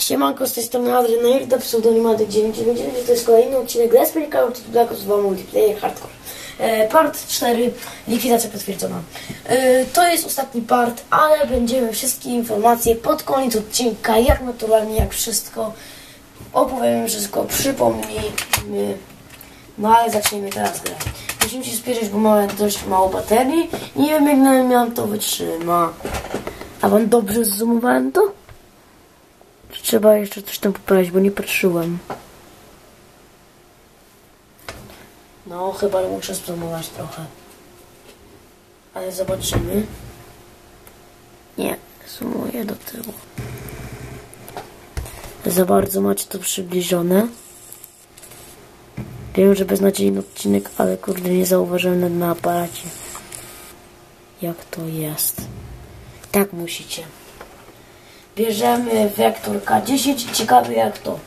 Siemanko, z tej strony Adrenail, to pseudonim Adek999, to jest kolejny odcinek Let's Play Call of Black Ops 2 Multiplayer Hardcore. E, part 4, likwidacja potwierdzona. E, to jest ostatni part, ale będziemy wszystkie informacje pod koniec odcinka, jak naturalnie, jak wszystko. Opowiemy wszystko, przypomnijmy. No ale zaczniemy teraz grę. Musimy się spieszyć, bo mamy dość mało baterii. Nie wiem jak miałem to wytrzyma. A wam dobrze zoomowałem to? Trzeba jeszcze coś tam poprawić, bo nie patrzyłem. No, chyba muszę zoomować trochę. Ale zobaczymy. Nie, zoomuję do tyłu. Za bardzo macie to przybliżone. Wiem, że beznadziejny odcinek, ale kurde nie zauważyłem na aparacie. Jak to jest. Tak musicie. Bierzemy wektor K10. Ciekawe jak to.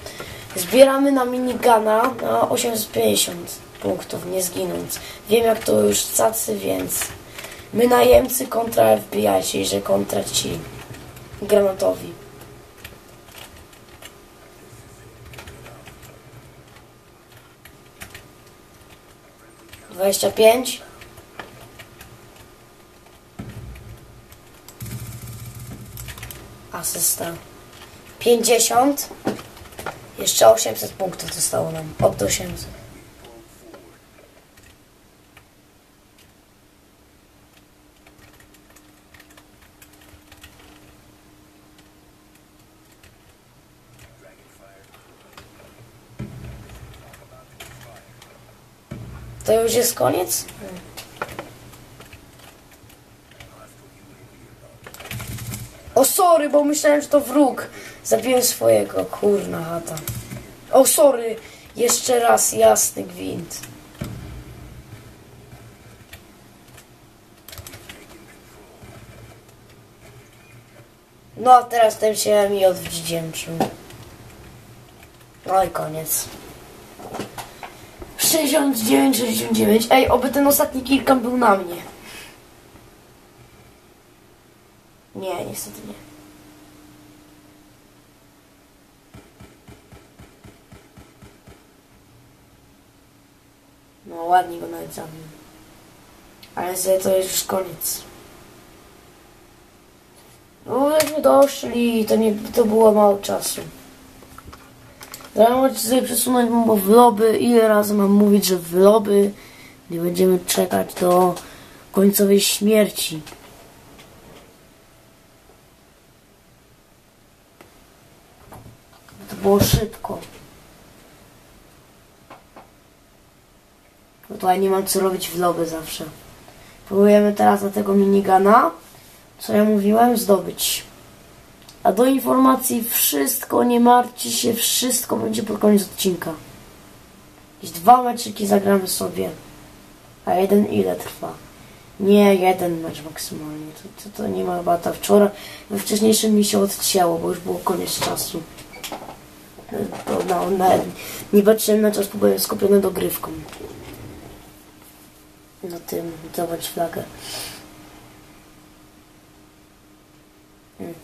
Zbieramy na minigana na 850 punktów, nie zginąc. Wiem jak to już cacy, więc my najemcy kontra FBI, czyli że kontra ci granatowi. Dwadzieścia pięć. Asysta. 50. Jeszcze 800 punktów zostało nam. Od 800. To już jest koniec? O sorry, bo myślałem, że to wróg. Zabiłem swojego, kurna chata. O sorry, jeszcze raz, jasny gwint. No a teraz ten się mi odwdzięczył. No i koniec. 69, 69. Ej, oby ten ostatni kilka był na mnie. Nie, niestety nie. No Ale że to jest już koniec. No myśmy doszli, to nie, to było mało czasu. Zaraz sobie przesunąć bo w lobby. Ile razy mam mówić, że w lobby nie będziemy czekać do końcowej śmierci. To było szybko. No tutaj nie mam co robić lobby zawsze. Próbujemy teraz na tego minigana, co ja mówiłem, zdobyć. A do informacji wszystko, nie martwcie się, wszystko będzie pod koniec odcinka. Jakieś dwa meczyki zagramy sobie. A jeden ile trwa? Nie, jeden mecz maksymalnie. To, to, to nie ma chyba wczoraj. We wcześniejszym mi się odcięło, bo już było koniec czasu. To, no, na, nie patrzyłem na czas, bo byłem skupiony dogrywką. Na tym, zobacz flagę. Hmm.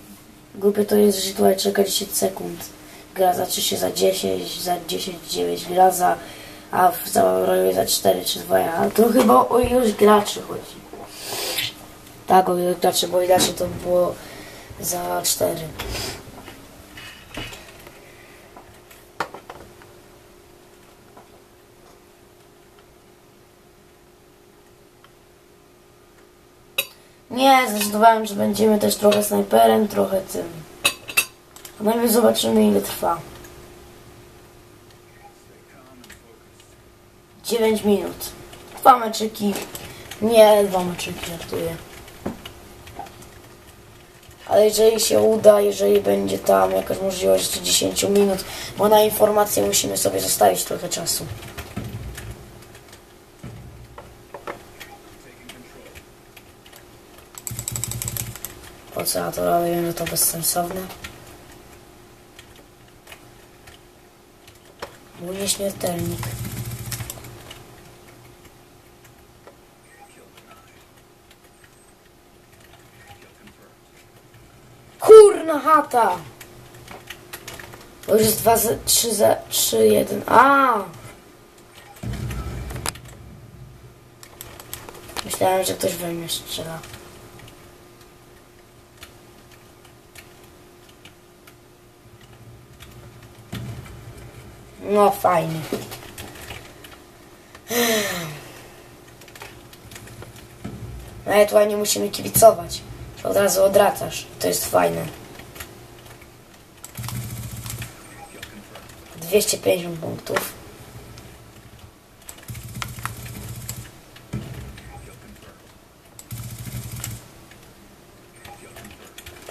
Głupie to jest, że tutaj czeka 10 sekund. Gra zacznie się za 10, za 10, 9, gra za, a w całym roju za 4 czy 2. A to chyba o ilość graczy chodzi. Tak, o ilość graczy, bo inaczej to by było za 4. Nie, zdecydowałem, że będziemy też trochę snajperem, trochę tym. A najpierw zobaczymy ile trwa. 9 minut. Dwa meczyki. Nie, dwa meczyki żartuję. Ale jeżeli się uda, jeżeli będzie tam jakaś możliwość jeszcze 10 minut, bo na informację musimy sobie zostawić trochę czasu. Ja to robię? Wiem, że to bezsensowne. Mój nieśmiertelnik. Kurna chata! Już jest 2, 3, 3, 1. A! Myślałem, że ktoś we mnie strzela. No fajnie. Nawet ładnie musimy kibicować. Od razu odratasz. To jest fajne. 250 punktów.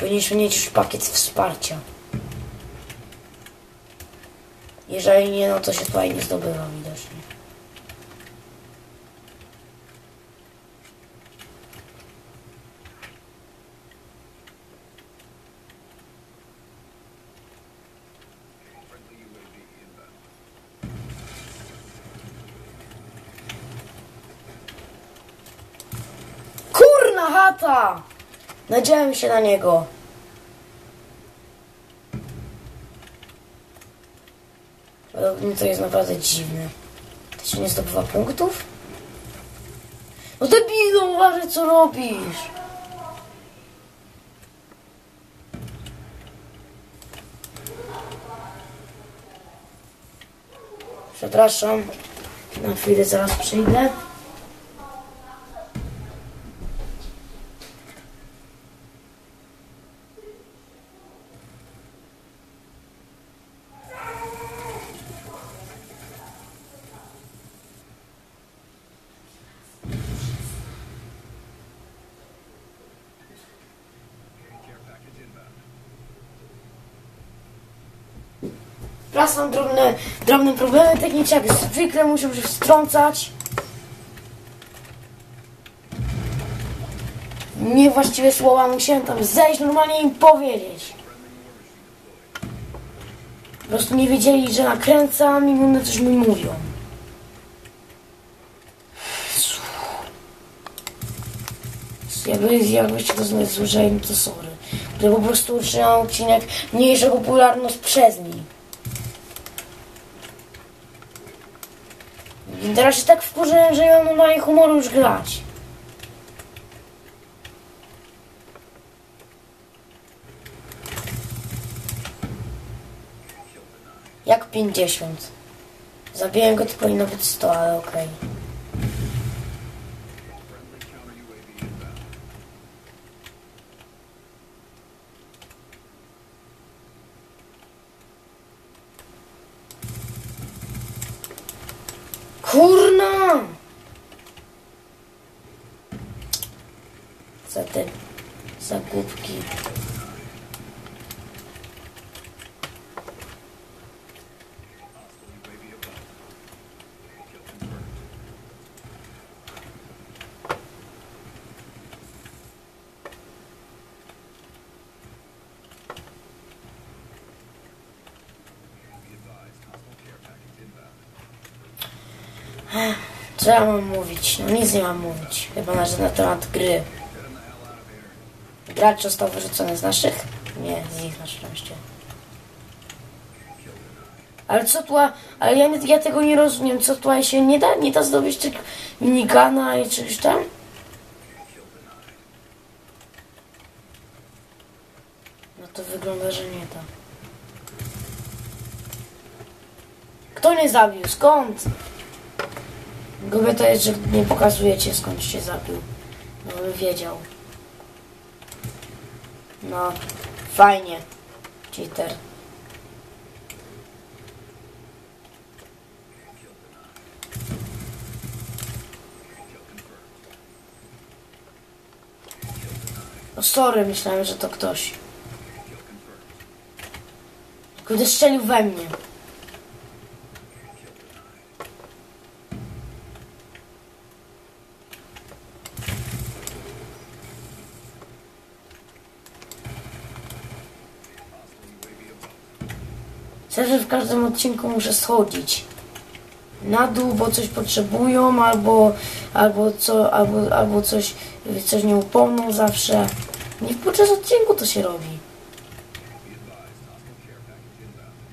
Powinniśmy mieć już pakiet wsparcia. Jeżeli nie, no to się tutaj nie zdobywa widocznie. Kurna chata! Nadziałem się na niego. To jest naprawdę dziwne. To się nie zdobywa punktów? No debilu, uważaj co robisz! Przepraszam. Na chwilę zaraz przyjdę. Przepraszam, drobne, drobne problemy techniczne, jak zwykle muszę się wstrącać. Niewłaściwe słowa musiałem tam zejść, normalnie im powiedzieć. Po prostu nie wiedzieli, że nakręcam i one coś mi mówią. Jakby, jakbyście to znać słyszeli, no to sorry. To po prostu utrzymał odcinek mniejsza popularność przez nich. I teraz się tak wkurzyłem, że ja mam normalnie humoru już grać. Jak 50. Zabiłem go, to powinno być 100, ale okej. Kurna! Za te zagubki. Co ja mam mówić? No nic nie mam mówić. Chyba na, na temat gry. Gracz został wyrzucony z naszych? Nie, z ich na szczęście. Ale co tu, ale ja, ja tego nie rozumiem, co tutaj się nie da, nie da zdobyć tych minigana i czegoś tam? No to wygląda, że nie da. Kto mnie zabił? Skąd? Głupie to jest, że nie pokazujecie skąd się zabił. No bym wiedział. No, fajnie. Cheater. No sorry, myślałem, że to ktoś. Kurde, strzelił we mnie. Odcinku muszę schodzić. Na dół, bo coś potrzebują, albo, albo, co, albo, albo coś, coś nie upomną zawsze. Nie podczas odcinku to się robi.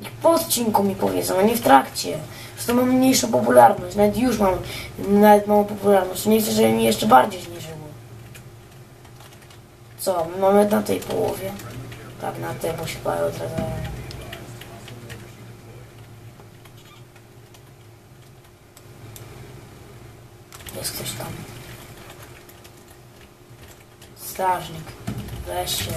Niech po odcinku mi powiedzą, a nie w trakcie. To mam mniejszą popularność, nawet już mam nawet małą popularność. Nie chcę, żeby mi jeszcze bardziej zniżyło. Co, my mamy na tej połowie? Tak, na tej, bo się parę odradzają. Jest ktoś tam. Strażnik. Weź się.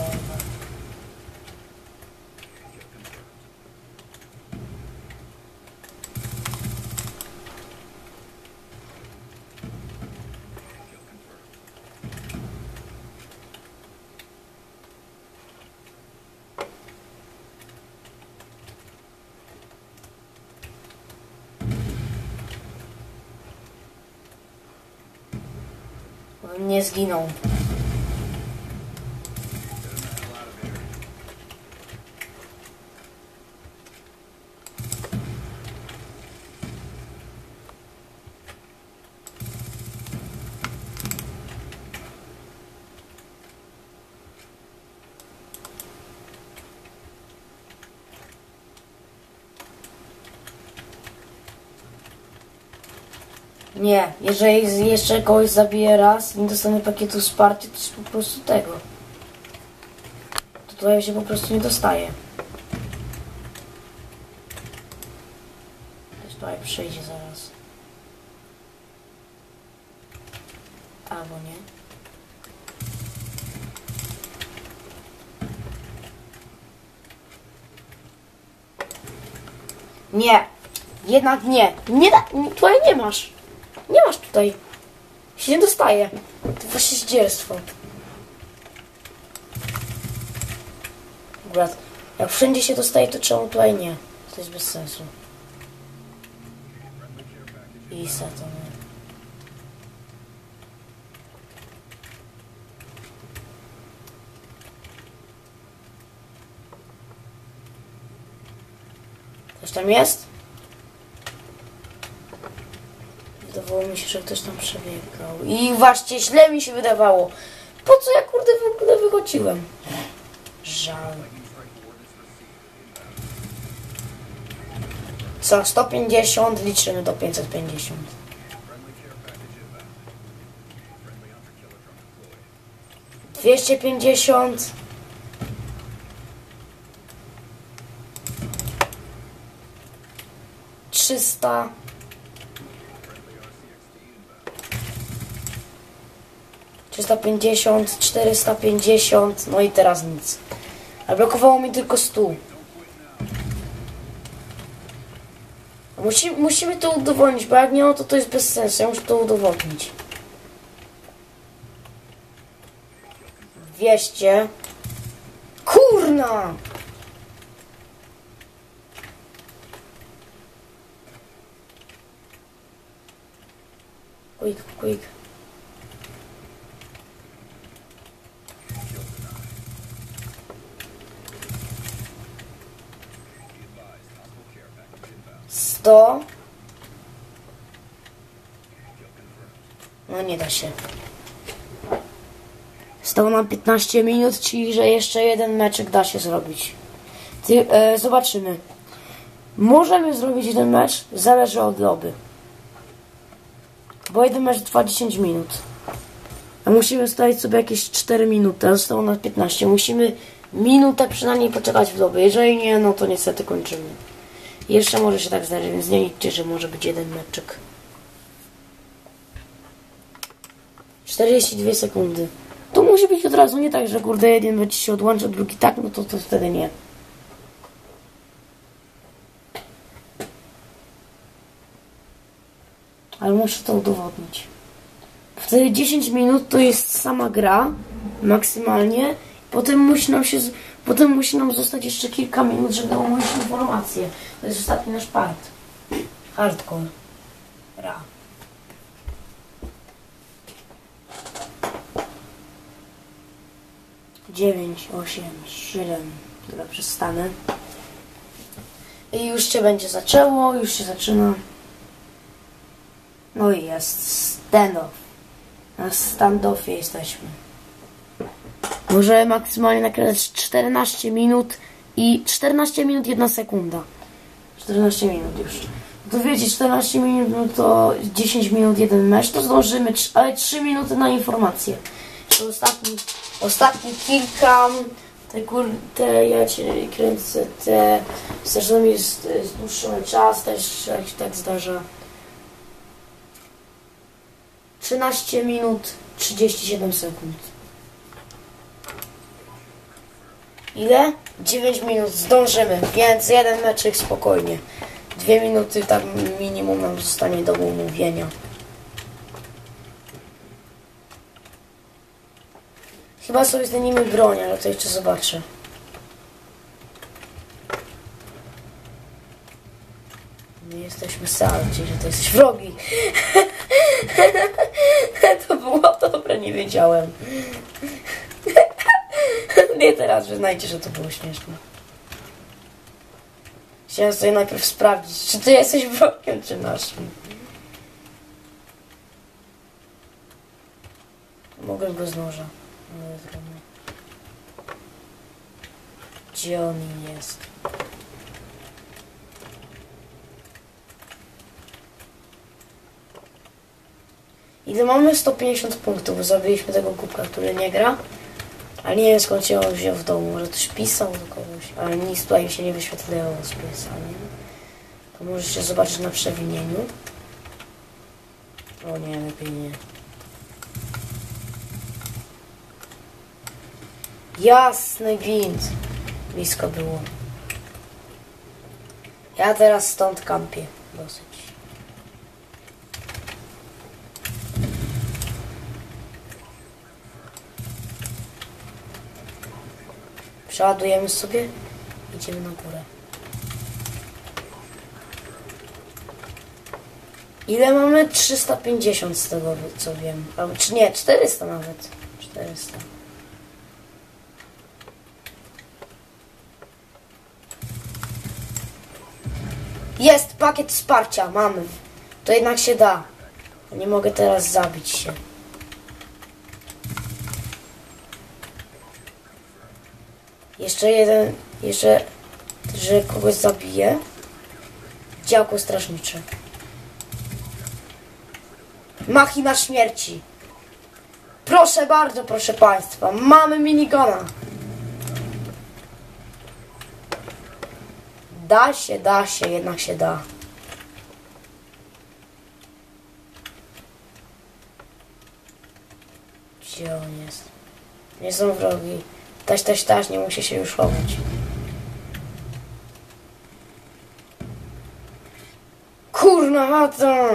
Nie zginął. Nie, jeżeli jeszcze kogoś zabiję raz i nie dostanę pakietu wsparcia, to jest po prostu tego. To tutaj się po prostu nie dostaje. Ktoś tutaj przyjdzie zaraz. Albo nie. Nie. Jednak nie. Nie da, tutaj nie masz. Nie masz tutaj. Się nie dostaje. To właśnie zdzierstwo. Akurat. Jak wszędzie się dostaje, to czemu tutaj nie? To jest bez sensu. Isa to nie. Ktoś tam jest? Wydawało mi się, że ktoś tam przebiegał. I właśnie źle mi się wydawało. Po co ja kurde w ogóle wychodziłem? Żal. Co, 150 liczymy do 550. Dwieście pięćdziesiąt. Trzysta. Trzysta pięćdziesiąt, czterysta pięćdziesiąt, no i teraz nic. A blokowało mi tylko stół. Musi, musimy to udowodnić, bo jak nie, no to to jest bez sensu. Ja muszę to udowodnić. 200. Kurna! Quick, quick. Sto. No nie da się. Stało nam 15 minut, czyli że jeszcze jeden meczek da się zrobić. Ty, e, zobaczymy. Możemy zrobić jeden mecz, zależy od lobby. Bo jeden mecz trwa 10 minut. A musimy stawić sobie jakieś 4 minuty, a zostało nas 15. Musimy minutę przynajmniej poczekać w lobby. Jeżeli nie, no to niestety kończymy. Jeszcze może się tak zdarzyć, więc nie że może być jeden meczek. 42 sekundy. To musi być od razu, nie tak, że kurde jeden będzie się odłącza, drugi tak, no to, to wtedy nie. Ale muszę to udowodnić. Wtedy 10 minut to jest sama gra, maksymalnie. Potem musi nam się, potem musi nam zostać jeszcze kilka minut, żeby omówić informacje. To jest ostatni nasz part. Hardcore. Ra. Dziewięć, osiem, siedem. Dobra, przestanę. I już się będzie zaczęło, już się zaczyna. No i jest standoff. Na standoffie jesteśmy. Może maksymalnie nakręcać 14 minut i 14 minut 1 sekunda. 14 minut już. To wiecie, 14 minut, no to 10 minut jeden mecz, to zdążymy, ale 3 minuty na informacje. Ostatni, ostatni kilka, te kur, te ja cię kręcę, te czasami jest, jest dłuższy czas, też jak się tak zdarza. 13 minut 37 sekund. Ile? 9 minut, zdążymy, więc jeden meczyk spokojnie. Dwie minuty tak minimum nam zostanie do umówienia. Chyba sobie zmienimy broń, ale to jeszcze zobaczę. Nie jesteśmy sami, czyli że to jesteś wrogi. to było dobre, nie wiedziałem. Nie teraz wyznajcie, że to było śmieszne. Chciałem sobie najpierw sprawdzić, czy ty jesteś wrogiem, czy naszym. Mogę go z noża. trudno. Gdzie on jest? Ile mamy 150 punktów? Zabiliśmy tego kubka, który nie gra. Ale nie wiem skąd się on wziął w domu. Może ktoś pisał do kogoś. Ale nic tutaj mi się nie wyświetlało z pisaniem. To możecie zobaczyć na przewinieniu. O nie, lepiej nie. Jasny gwint. Blisko było. Ja teraz stąd kampię. Dosyć. Przeładujemy sobie. Idziemy na górę. Ile mamy? 350 z tego co wiem. Albo, czy nie, 400 nawet. 400. Jest pakiet wsparcia, mamy. To jednak się da. Nie mogę teraz zabić się. Jeszcze jeden, jeszcze, że kogoś zabije. Działko strażnicze. Machina śmierci. Proszę bardzo, proszę Państwa, mamy minigona. Da się, da się, jednak się da. Gdzie on jest? Nie są wrogi. Taś, taś, taś, nie musi się już chować. Kurna mata!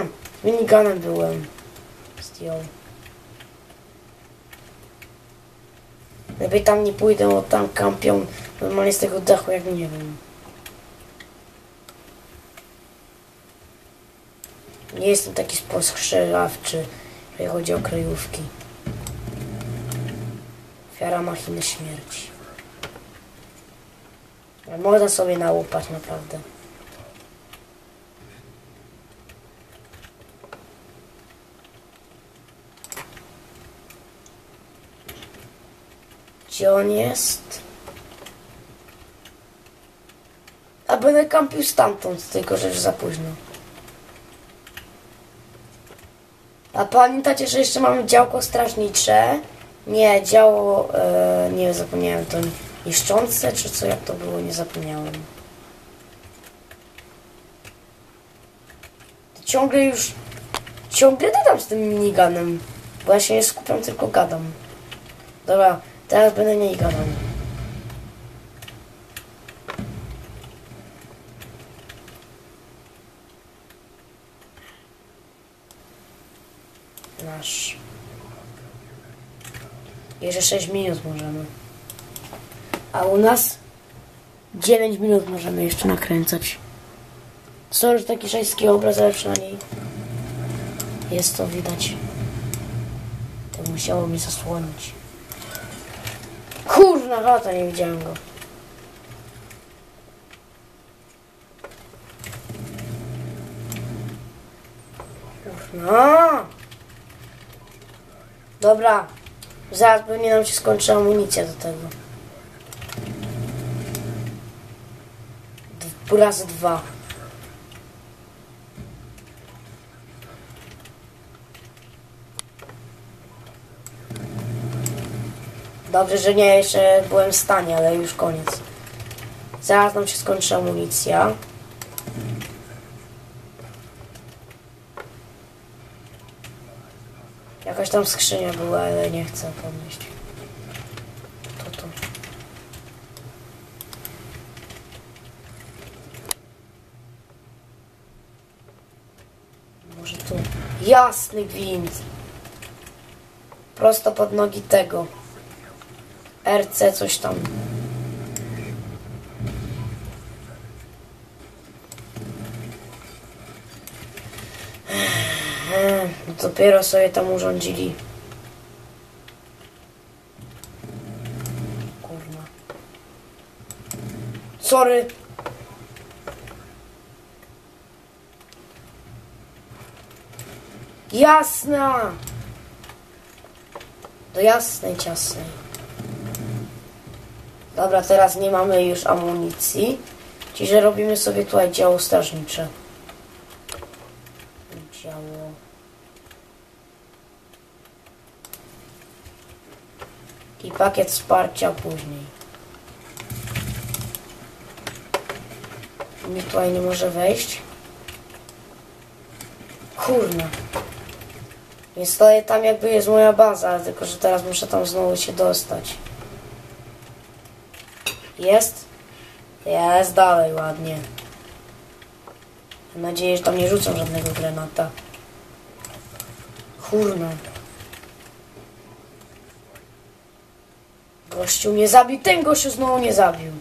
Miniganem byłem. Zdjął. Lepiej tam nie pójdę, bo tam kampią normalnie z tego dachu, jak nie wiem. Nie jestem taki spostrzegawczy, jeżeli chodzi o kryjówki. Ofiara machiny śmierci. Można sobie nałupać naprawdę. Gdzie on jest? A będę kampił stamtąd, tylko że już za późno. A pamiętacie, że jeszcze mamy działko strażnicze? Nie, działo, e, nie zapomniałem, to niszczące, czy co, jak to było, nie zapomniałem. Ciągle już, ciągle gadam z tym miniganem, bo ja się nie skupiam, tylko gadam. Dobra, teraz będę mniej gadał. Nasz. Jeszcze 6 minut możemy. A u nas 9 minut możemy jeszcze nakręcać. Sorry, że taki szajski obraz, ale przynajmniej jest to widać. To musiało mnie zasłonić. Kurna lata, nie widziałem go. Kurna. Dobra. Zaraz pewnie nam się skończy amunicja do tego. D raz dwa. Dobrze, że nie jeszcze byłem w stanie, ale już koniec. Zaraz nam się skończy amunicja. Tam skrzynia była, ale nie chcę podnieść. To to. Może tu. Jasny gwint. Prosto pod nogi tego. RC coś tam. Dopiero sobie tam urządzili. Kurna. Sorry. Jasna! Do jasnej, ciasnej. Dobra, teraz nie mamy już amunicji. Czyli, że robimy sobie tutaj działo strażnicze. Działo... I pakiet wsparcia później. Nikt tutaj nie może wejść. Kurna. Nie stoję tam jakby jest moja baza, tylko że teraz muszę tam znowu się dostać. Jest? Jest dalej ładnie. Mam nadzieję, że tam nie rzucą żadnego granata. Kurna. Gościu mnie zabił, ten gościu znowu nie zabił.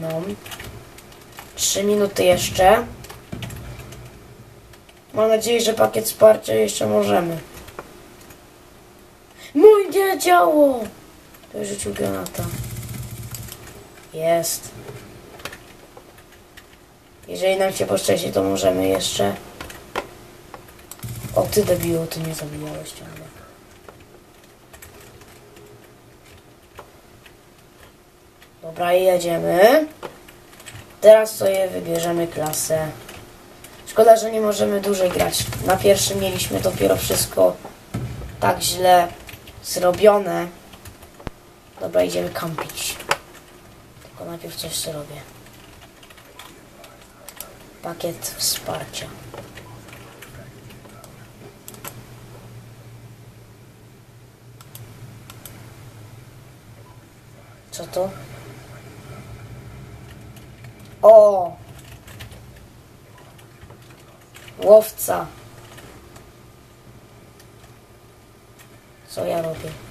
No. Trzy minuty jeszcze. Mam nadzieję, że pakiet wsparcia jeszcze możemy. Mój nie działo! To rzucił granata. Jest. Jeżeli nam się poszczęści, to możemy jeszcze... O, ty debilu, ty nie zabijałeś ciągle. Dobra, jedziemy. Teraz sobie wybierzemy klasę. Szkoda, że nie możemy dłużej grać. Na pierwszym mieliśmy dopiero wszystko tak źle zrobione. Dobra, idziemy kampić. Tylko najpierw coś zrobię. Pakiet wsparcia. Co to? O! Łowca. Co ja robię?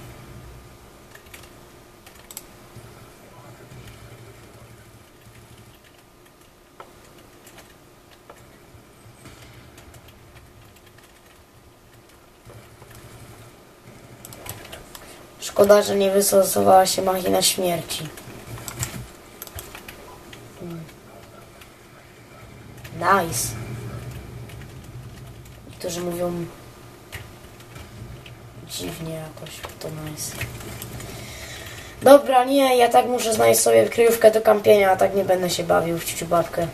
Szkoda, że nie wystosowała się machina śmierci. Nice. Niektórzy mówią dziwnie jakoś, to nice. Dobra, nie, ja tak muszę znaleźć sobie kryjówkę do kampienia, a tak nie będę się bawił w ciuciu babkę.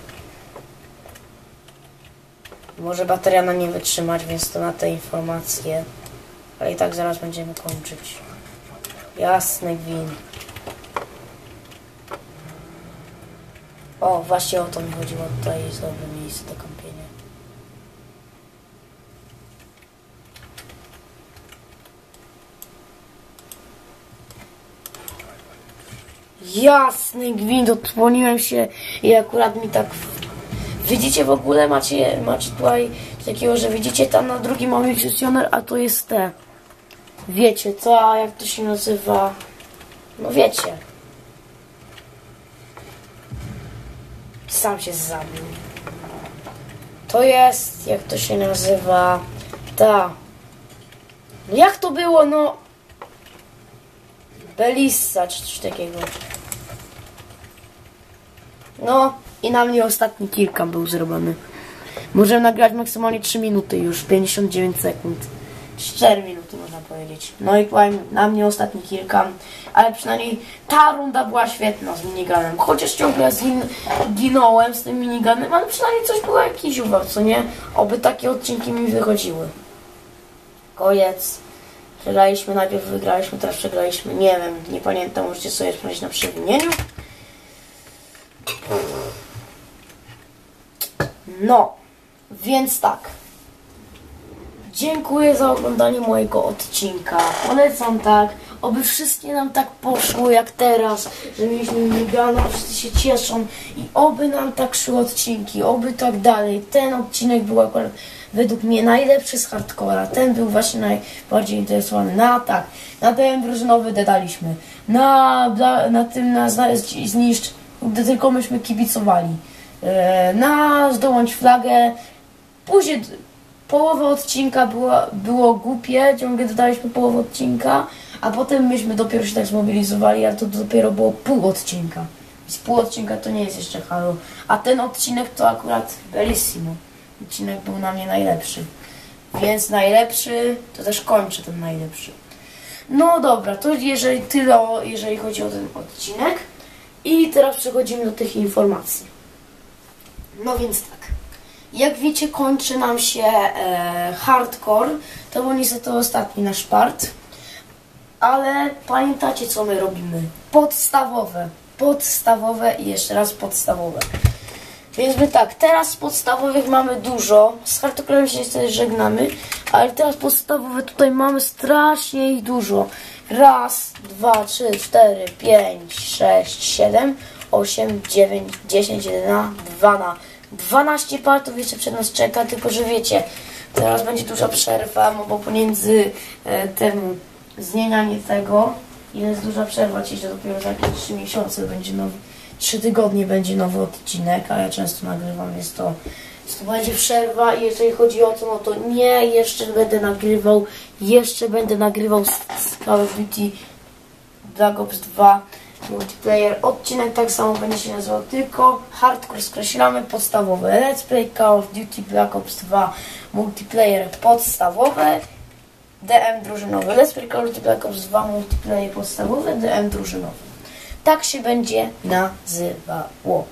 Może bateria na nie wytrzymać, więc to na te informacje. Ale i tak zaraz będziemy kończyć. Jasny gwin. O, właśnie o to mi chodziło. Tutaj jest dobre miejsce do kąpienia. Jasny gwint, odsłoniłem się i akurat mi tak... Widzicie w ogóle, macie, macie tutaj takiego, że widzicie tam na drugim mamy a to jest te. Wiecie co, a jak to się nazywa? No wiecie. Sam się zabił. To jest, jak to się nazywa? Ta. Jak to było, no? Belissa, czy coś takiego. No, i na mnie ostatni kilka był zrobiony. Możemy nagrać maksymalnie 3 minuty już, 59 sekund. 4 minuty można powiedzieć. No i powiem, na mnie ostatni kilka, ale przynajmniej ta runda była świetna z miniganem. Chociaż ciągle zgin, ginąłem z tym miniganem, ale przynajmniej coś było jakiś uwag, co nie? Oby takie odcinki mi wychodziły. Koniec. Przegraliśmy, najpierw wygraliśmy, teraz przegraliśmy. Nie wiem, nie pamiętam, możecie sobie sprawdzić na przewinieniu. No, więc tak. Dziękuję za oglądanie mojego odcinka. Polecam tak, oby wszystkie nam tak poszło jak teraz, że mieliśmy Migana, wszyscy się cieszą i oby nam tak szły odcinki, oby tak dalej. Ten odcinek był akurat według mnie najlepszy z hardcora. Ten był właśnie najbardziej interesowany. Na tak, na ten drużynowy dodaliśmy. Na, bla- na tym na zniszcz, gdy tylko myśmy kibicowali. E, na zdołąć flagę. Później połowa odcinka była, było głupie, ciągle dodaliśmy połowę odcinka, a potem myśmy dopiero się tak zmobilizowali, ale to dopiero było pół odcinka. Więc pół odcinka to nie jest jeszcze halo. A ten odcinek to akurat bellissimo. Odcinek był na mnie najlepszy. Więc najlepszy, to też kończę ten najlepszy. No dobra, to jeżeli tyle, jeżeli chodzi o ten odcinek. I teraz przechodzimy do tych informacji. No więc tak. Jak wiecie, kończy nam się e, hardcore. To był niestety ostatni nasz part. Ale pamiętacie, co my robimy? Podstawowe. Podstawowe i jeszcze raz podstawowe. Więc my tak, teraz podstawowych mamy dużo. Z hardcorem się niestety żegnamy. Ale teraz podstawowe tutaj mamy strasznie ich dużo. Raz, dwa, trzy, cztery, pięć, sześć, siedem, osiem, dziewięć, dziesięć, jedenaście, dwana. 12 partów jeszcze przed nas czeka, tylko że wiecie, teraz będzie duża przerwa, no bo pomiędzy e, tym zmienianie tego jest duża przerwa, czyli że dopiero za jakieś 3 miesiące będzie nowy, 3 tygodnie będzie nowy odcinek, a ja często nagrywam, więc to, to będzie przerwa i jeżeli chodzi o to, no to nie, jeszcze będę nagrywał, jeszcze będę nagrywał z, z Call of Duty Black Ops 2 multiplayer. Odcinek tak samo będzie się nazywał, tylko hardcore skreślamy podstawowe. Let's Play Call of Duty Black Ops 2 multiplayer podstawowe. DM drużynowy. Let's Play Call of Duty Black Ops 2 multiplayer podstawowy, DM drużynowy. Tak się będzie nazywało.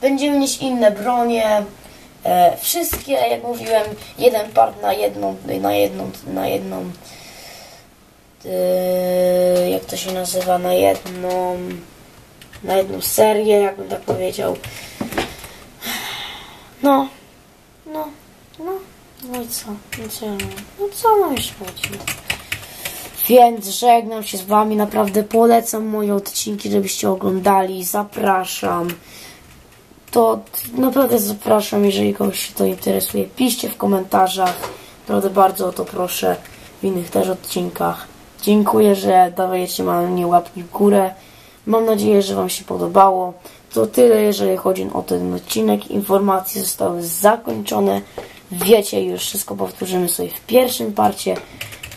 Będziemy mieć inne bronie. E, wszystkie, jak mówiłem, jeden part na jedną, na jedną, na jedną Yy, jak to się nazywa, na jedną, na jedną serię, jakbym tak powiedział. No, no, no, no i co? No co, no co mam jeszcze powiedzieć? Więc żegnam się z Wami, naprawdę polecam moje odcinki, żebyście oglądali, zapraszam. To naprawdę zapraszam, jeżeli kogoś się to interesuje, piszcie w komentarzach, naprawdę bardzo o to proszę, w innych też odcinkach. Dziękuję, że dajecie mnie łapki w górę. Mam nadzieję, że Wam się podobało. To tyle, jeżeli chodzi o ten odcinek. Informacje zostały zakończone. Wiecie, już wszystko powtórzymy sobie w pierwszym parcie.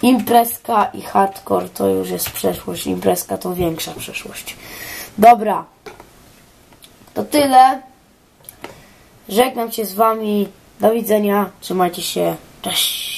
Imprezka i hardcore to już jest przeszłość. Imprezka to większa przeszłość. Dobra. To tyle. Żegnam się z Wami. Do widzenia. Trzymajcie się. Cześć.